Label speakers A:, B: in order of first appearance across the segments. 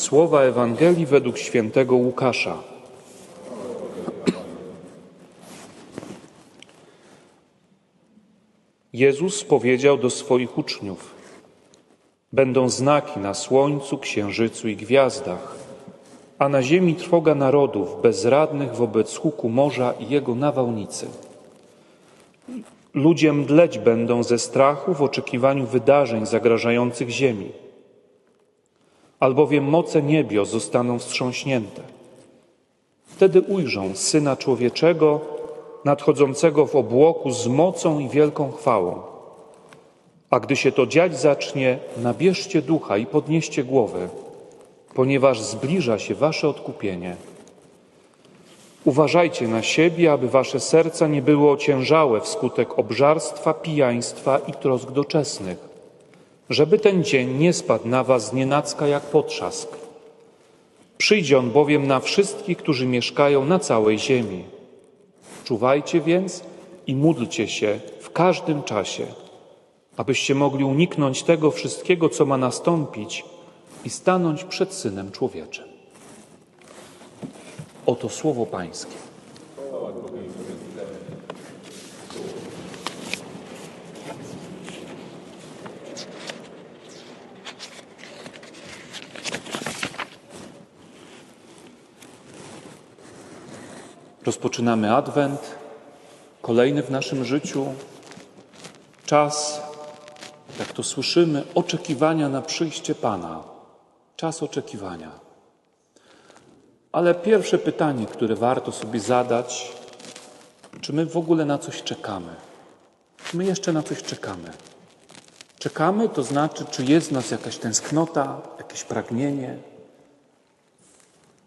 A: Słowa Ewangelii według świętego Łukasza. Jezus powiedział do swoich uczniów: Będą znaki na słońcu, księżycu i gwiazdach, a na ziemi trwoga narodów bezradnych wobec huku morza i jego nawałnicy. Ludzie mdleć będą ze strachu w oczekiwaniu wydarzeń zagrażających ziemi, albowiem moce niebios zostaną wstrząśnięte. Wtedy ujrzą Syna Człowieczego nadchodzącego w obłoku z mocą i wielką chwałą. A gdy się to dziać zacznie, nabierzcie ducha i podnieście głowę, ponieważ zbliża się wasze odkupienie. Uważajcie na siebie, aby wasze serca nie były ociężałe wskutek obżarstwa, pijaństwa i trosk doczesnych, żeby ten dzień nie spadł na was nienacka jak potrzask. Przyjdzie on bowiem na wszystkich, którzy mieszkają na całej ziemi. Czuwajcie więc i módlcie się w każdym czasie, abyście mogli uniknąć tego wszystkiego, co ma nastąpić i stanąć przed Synem Człowieczym. Oto słowo Pańskie. Rozpoczynamy Adwent, kolejny w naszym życiu czas, jak to słyszymy, oczekiwania na przyjście Pana. Czas oczekiwania. Ale pierwsze pytanie, które warto sobie zadać, czy my w ogóle na coś czekamy? Czy my jeszcze na coś czekamy? Czekamy, to znaczy, czy jest w nas jakaś tęsknota, jakieś pragnienie,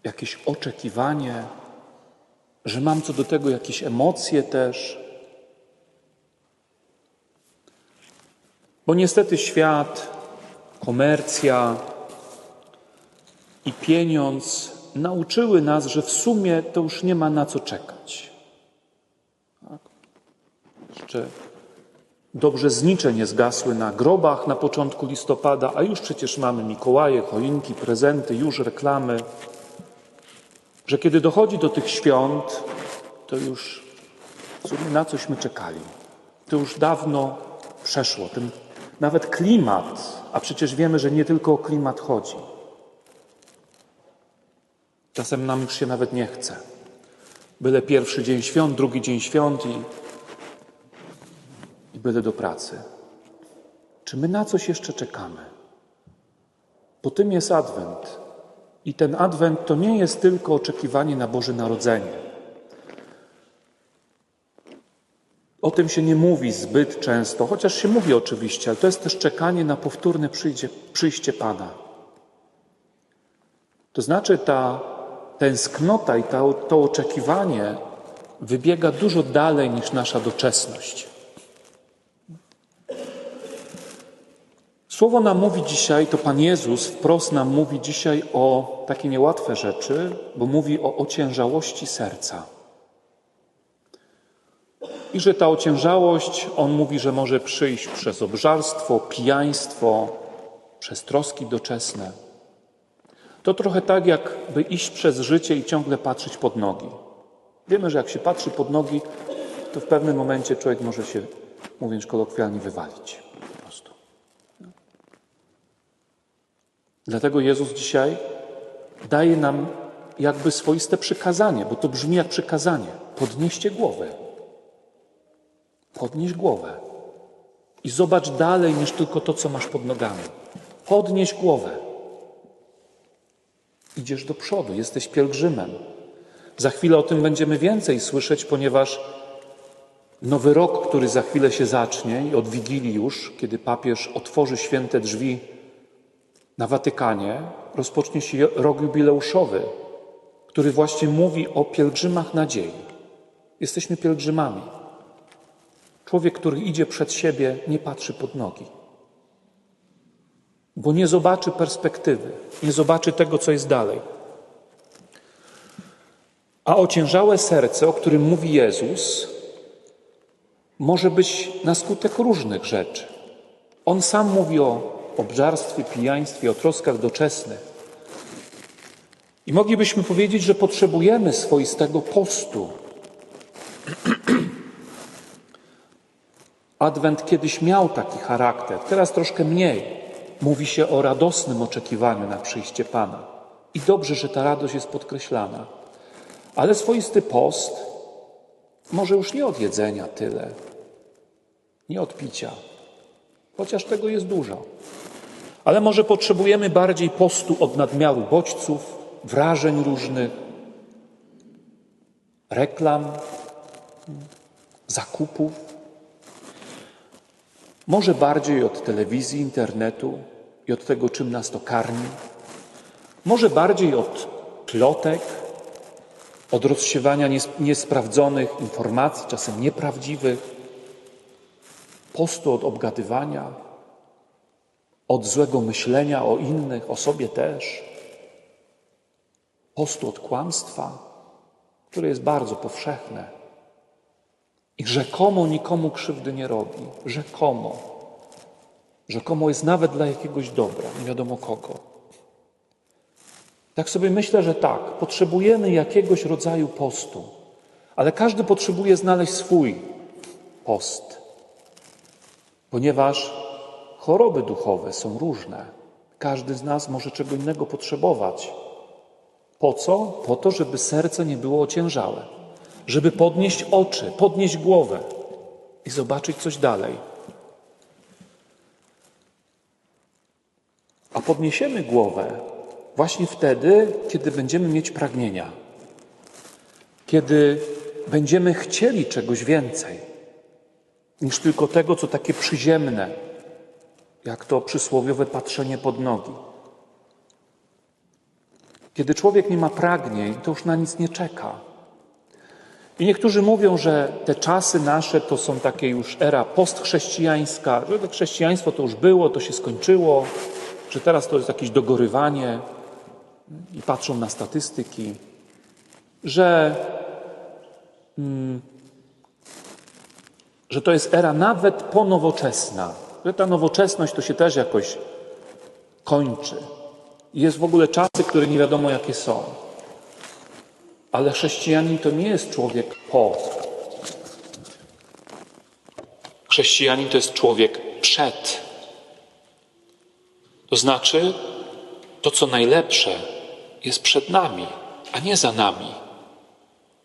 A: jakieś oczekiwanie, że mam co do tego jakieś emocje też. Bo niestety świat, komercja i pieniądz nauczyły nas, że w sumie to już nie ma na co czekać. Tak? Jeszcze dobrze znicze nie zgasły na grobach na początku listopada, a już przecież mamy Mikołaje, choinki, prezenty, już reklamy że kiedy dochodzi do tych świąt, to już na cośmy czekali. To już dawno przeszło. Ten nawet klimat, a przecież wiemy, że nie tylko o klimat chodzi. Czasem nam już się nawet nie chce. Byle pierwszy dzień świąt, drugi dzień świąt i, i byle do pracy. Czy my na coś jeszcze czekamy? Po tym jest Adwent. I ten adwent to nie jest tylko oczekiwanie na Boże Narodzenie. O tym się nie mówi zbyt często, chociaż się mówi oczywiście, ale to jest też czekanie na powtórne przyjście, przyjście Pana. To znaczy ta tęsknota i ta, to oczekiwanie wybiega dużo dalej niż nasza doczesność. Słowo nam mówi dzisiaj, to Pan Jezus wprost nam mówi dzisiaj o takie niełatwe rzeczy, bo mówi o ociężałości serca. I że ta ociężałość, On mówi, że może przyjść przez obżarstwo, pijaństwo, przez troski doczesne. To trochę tak, jakby iść przez życie i ciągle patrzeć pod nogi. Wiemy, że jak się patrzy pod nogi, to w pewnym momencie człowiek może się, mówiąc kolokwialnie, wywalić. Dlatego Jezus dzisiaj daje nam jakby swoiste przykazanie, bo to brzmi jak przykazanie. Podnieście głowę. Podnieś głowę. I zobacz dalej niż tylko to, co masz pod nogami. Podnieś głowę. Idziesz do przodu, jesteś pielgrzymem. Za chwilę o tym będziemy więcej słyszeć, ponieważ nowy rok, który za chwilę się zacznie i od Wigilii już, kiedy papież otworzy święte drzwi Watykanie rozpocznie się rok jubileuszowy, który właśnie mówi o pielgrzymach nadziei. Jesteśmy pielgrzymami. Człowiek, który idzie przed siebie, nie patrzy pod nogi, bo nie zobaczy perspektywy, nie zobaczy tego, co jest dalej. A ociężałe serce, o którym mówi Jezus, może być na skutek różnych rzeczy. On sam mówi o obżarstwie, pijaństwie, o troskach doczesnych. I moglibyśmy powiedzieć, że potrzebujemy swoistego postu. Adwent kiedyś miał taki charakter, teraz troszkę mniej. Mówi się o radosnym oczekiwaniu na przyjście Pana. I dobrze, że ta radość jest podkreślana. Ale swoisty post może już nie od jedzenia tyle, nie od picia, chociaż tego jest dużo. Ale może potrzebujemy bardziej postu od nadmiaru bodźców, wrażeń różnych, reklam, zakupów. Może bardziej od telewizji, internetu i od tego, czym nas to karmi. Może bardziej od plotek, od rozsiewania niesprawdzonych informacji, czasem nieprawdziwych, postu od obgadywania, od złego myślenia o innych, o sobie też, postu od kłamstwa, które jest bardzo powszechne i rzekomo nikomu krzywdy nie robi. Rzekomo. Rzekomo jest nawet dla jakiegoś dobra, nie wiadomo kogo. Tak sobie myślę, że tak, potrzebujemy jakiegoś rodzaju postu, ale każdy potrzebuje znaleźć swój post, ponieważ choroby duchowe są różne. Każdy z nas może czego innego potrzebować. Po co? Po to, żeby serce nie było ociężałe, żeby podnieść oczy, podnieść głowę i zobaczyć coś dalej. A podniesiemy głowę właśnie wtedy, kiedy będziemy mieć pragnienia, kiedy będziemy chcieli czegoś więcej niż tylko tego, co takie przyziemne, jak to przysłowiowe patrzenie pod nogi. Kiedy człowiek nie ma pragnień, to już na nic nie czeka. I niektórzy mówią, że te czasy nasze to są takie już era postchrześcijańska, że to chrześcijaństwo to już było, to się skończyło, że teraz to jest jakieś dogorywanie i patrzą na statystyki, że, mm, że to jest era nawet ponowoczesna, że ta nowoczesność to się też jakoś kończy. Jest w ogóle czasy, które nie wiadomo jakie są. Ale chrześcijanin to nie jest człowiek po. Chrześcijanin to jest człowiek przed. To znaczy, to co najlepsze jest przed nami, a nie za nami.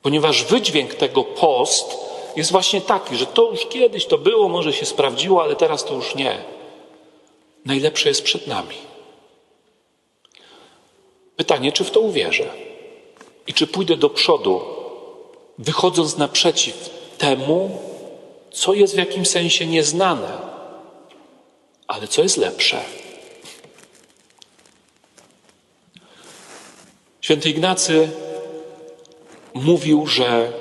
A: Ponieważ wydźwięk tego post jest właśnie taki, że to już kiedyś to było, może się sprawdziło, ale teraz to już nie. Najlepsze jest przed nami. Pytanie, czy w to uwierzę i czy pójdę do przodu, wychodząc naprzeciw temu, co jest w jakimś sensie nieznane, ale co jest lepsze. Święty Ignacy mówił, że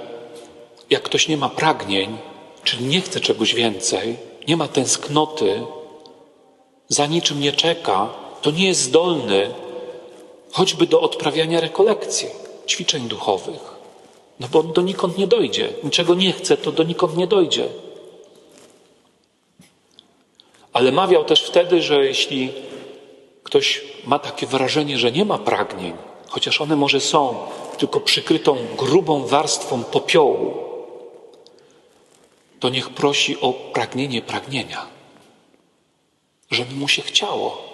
A: jak ktoś nie ma pragnień, czyli nie chce czegoś więcej, nie ma tęsknoty, za niczym nie czeka, to nie jest zdolny choćby do odprawiania rekolekcji, ćwiczeń duchowych. No bo donikąd nie dojdzie. Niczego nie chce, to donikąd nie dojdzie. Ale mawiał też wtedy, że jeśli ktoś ma takie wrażenie, że nie ma pragnień, chociaż one może są tylko przykrytą grubą warstwą popiołu, to niech prosi o pragnienie pragnienia, żeby mu się chciało.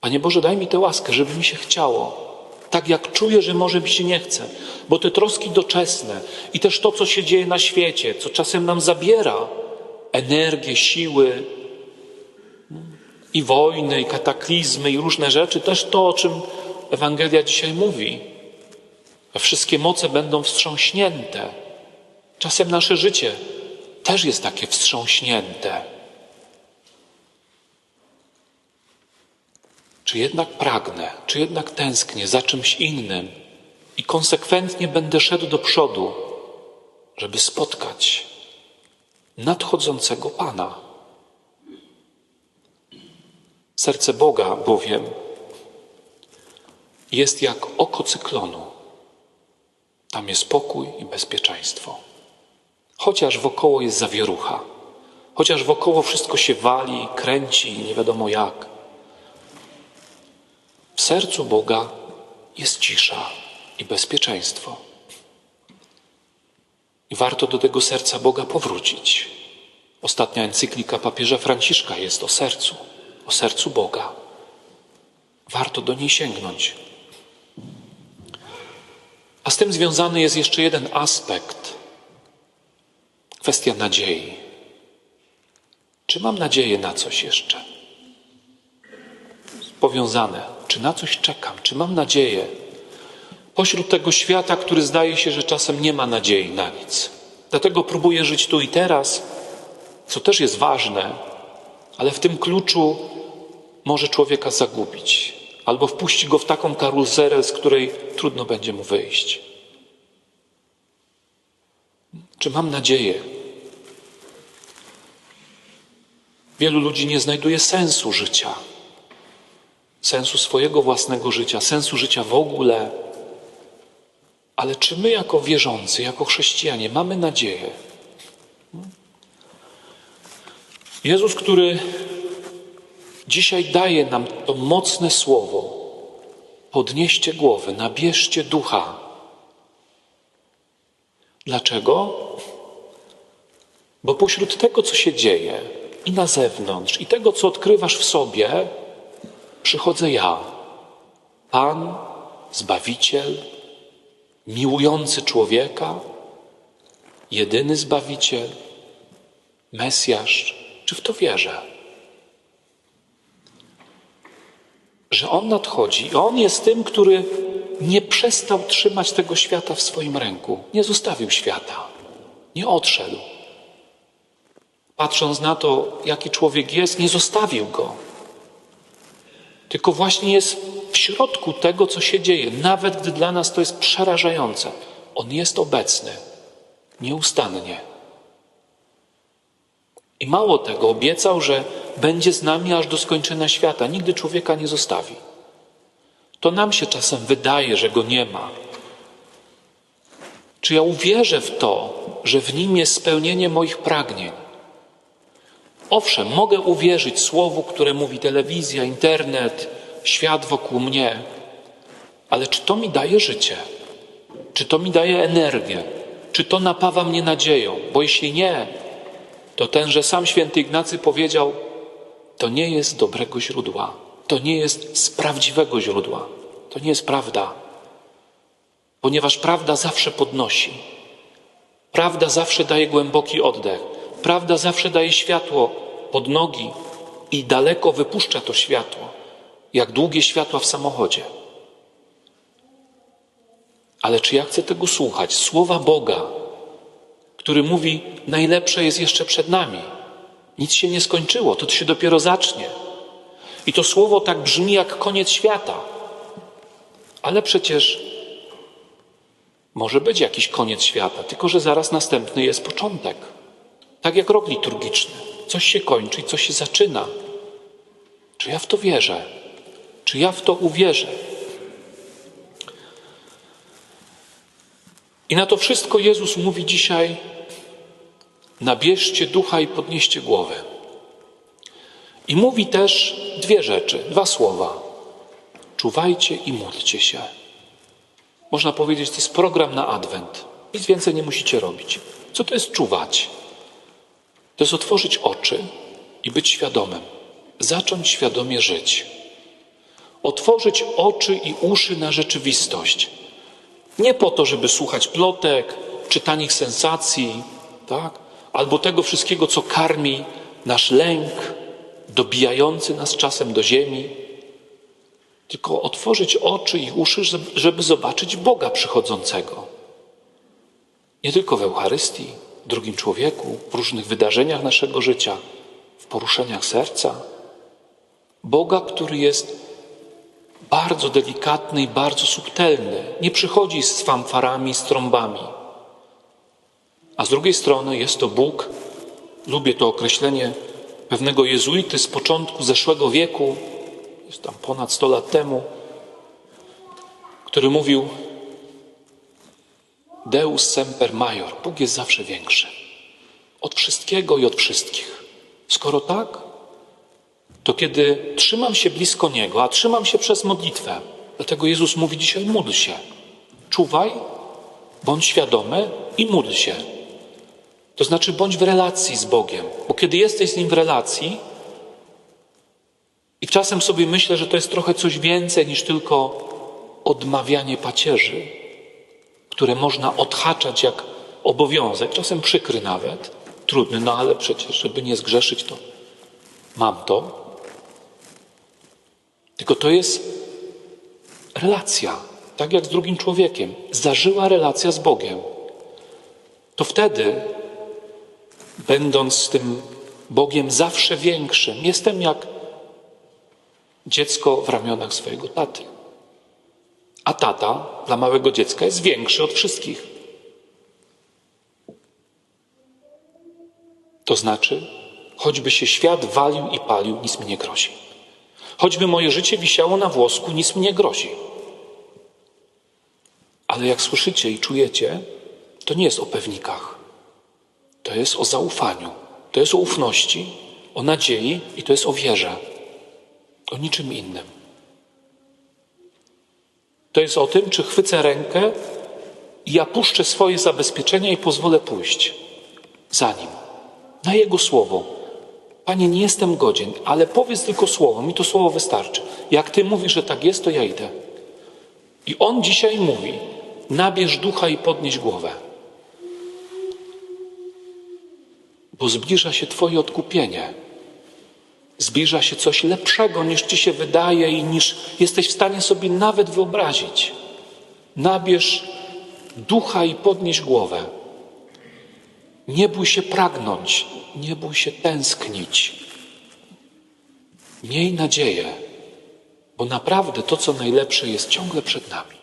A: Panie Boże, daj mi tę łaskę, żeby mi się chciało. Tak jak czuję, że może mi się nie chce, bo te troski doczesne i też to, co się dzieje na świecie, co czasem nam zabiera energię, siły, i wojny, i kataklizmy, i różne rzeczy, też to, o czym Ewangelia dzisiaj mówi. Wszystkie moce będą wstrząśnięte. Czasem nasze życie też jest takie wstrząśnięte. Czy jednak pragnę, czy jednak tęsknię za czymś innym i konsekwentnie będę szedł do przodu, żeby spotkać nadchodzącego Pana. Serce Boga bowiem jest jak oko cyklonu. Tam jest pokój i bezpieczeństwo. Chociaż wokoło jest zawierucha, chociaż wokoło wszystko się wali, kręci, nie wiadomo jak. W sercu Boga jest cisza i bezpieczeństwo. I warto do tego serca Boga powrócić. Ostatnia encyklika papieża Franciszka jest o sercu, o sercu Boga. Warto do niej sięgnąć. A z tym związany jest jeszcze jeden aspekt kwestia nadziei. Czy mam nadzieję na coś jeszcze? Powiązane. Czy na coś czekam? Czy mam nadzieję? Pośród tego świata, który zdaje się, że czasem nie ma nadziei na nic. Dlatego próbuję żyć tu i teraz, co też jest ważne, ale w tym kluczu może człowieka zagubić albo wpuści go w taką karuzelę, z której trudno będzie mu wyjść. Czy mam nadzieję? Wielu ludzi nie znajduje sensu życia, sensu swojego własnego życia, sensu życia w ogóle. Ale czy my, jako wierzący, jako chrześcijanie, mamy nadzieję? Jezus, który dzisiaj daje nam to mocne słowo: podnieście głowy, nabierzcie ducha. Dlaczego? Bo pośród tego, co się dzieje i na zewnątrz, i tego, co odkrywasz w sobie, przychodzę ja, Pan, Zbawiciel, miłujący człowieka, jedyny Zbawiciel, Mesjasz. Czy w to wierzę? Że On nadchodzi. On jest tym, który nie przestał trzymać tego świata w swoim ręku. Nie zostawił świata. Nie odszedł. Patrząc na to, jaki człowiek jest, nie zostawił go. Tylko właśnie jest w środku tego, co się dzieje, nawet gdy dla nas to jest przerażające. On jest obecny, nieustannie. I mało tego, obiecał, że będzie z nami aż do skończenia świata. Nigdy człowieka nie zostawi. To nam się czasem wydaje, że go nie ma. Czy ja uwierzę w to, że w nim jest spełnienie moich pragnień? Owszem, mogę uwierzyć słowu, które mówi telewizja, internet, świat wokół mnie, ale czy to mi daje życie? Czy to mi daje energię? Czy to napawa mnie nadzieją? Bo jeśli nie, to tenże sam święty Ignacy powiedział: To nie jest dobrego źródła, to nie jest z prawdziwego źródła, to nie jest prawda, ponieważ prawda zawsze podnosi, prawda zawsze daje głęboki oddech, prawda zawsze daje światło pod nogi i daleko wypuszcza to światło, jak długie światła w samochodzie. Ale czy ja chcę tego słuchać? Słowa Boga, który mówi: Najlepsze jest jeszcze przed nami. Nic się nie skończyło, to się dopiero zacznie. I to słowo tak brzmi jak koniec świata. Ale przecież może być jakiś koniec świata, tylko że zaraz następny jest początek. Tak jak rok liturgiczny. Coś się kończy i coś się zaczyna. Czy ja w to wierzę? Czy ja w to uwierzę? I na to wszystko Jezus mówi dzisiaj: nabierzcie ducha i podnieście głowę. I mówi też dwie rzeczy, dwa słowa: czuwajcie i módlcie się. Można powiedzieć, to jest program na adwent. Nic więcej nie musicie robić. Co to jest czuwać? To jest otworzyć oczy i być świadomym, zacząć świadomie żyć. Otworzyć oczy i uszy na rzeczywistość. Nie po to, żeby słuchać plotek, czy sensacji, tak? albo tego wszystkiego, co karmi nasz lęk, dobijający nas czasem do ziemi, tylko otworzyć oczy i uszy, żeby zobaczyć Boga przychodzącego. Nie tylko w Eucharystii, w drugim człowieku, w różnych wydarzeniach naszego życia, w poruszeniach serca. Boga, który jest bardzo delikatny i bardzo subtelny. Nie przychodzi z fanfarami, z trąbami. A z drugiej strony jest to Bóg, lubię to określenie pewnego jezuity z początku zeszłego wieku, jest tam ponad 100 lat temu, który mówił: Deus semper major, Bóg jest zawsze większy. Od wszystkiego i od wszystkich. Skoro tak, to kiedy trzymam się blisko Niego, a trzymam się przez modlitwę, Dlatego Jezus mówi dzisiaj: módl się. Czuwaj, bądź świadomy i módl się. To znaczy, bądź w relacji z Bogiem, bo kiedy jesteś z Nim w relacji, i czasem sobie myślę, że to jest trochę coś więcej niż tylko odmawianie pacierzy, które można odhaczać jak obowiązek, czasem przykry nawet, trudny, no ale przecież, żeby nie zgrzeszyć, to mam to. Tylko to jest relacja, tak jak z drugim człowiekiem, zażyła relacja z Bogiem. To wtedy, będąc tym Bogiem zawsze większym, jestem jak dziecko w ramionach swojego taty. A tata dla małego dziecka jest większy od wszystkich. To znaczy, choćby się świat walił i palił, nic mi nie grozi. Choćby moje życie wisiało na włosku, nic mi nie grozi. Ale jak słyszycie i czujecie, to nie jest o pewnikach. To jest o zaufaniu, to jest o ufności, o nadziei i to jest o wierze. O niczym innym. To jest o tym, czy chwycę rękę i ja puszczę swoje zabezpieczenia i pozwolę pójść za nim. Na jego słowo. Panie, nie jestem godzien, ale powiedz tylko słowo, mi to słowo wystarczy. Jak ty mówisz, że tak jest, to ja idę. I on dzisiaj mówi: nabierz ducha i podnieś głowę. Bo zbliża się Twoje odkupienie. Zbliża się coś lepszego niż Ci się wydaje i niż jesteś w stanie sobie nawet wyobrazić. Nabierz ducha i podnieś głowę. Nie bój się pragnąć, nie bój się tęsknić. Miej nadzieję, bo naprawdę to, co najlepsze, jest ciągle przed nami.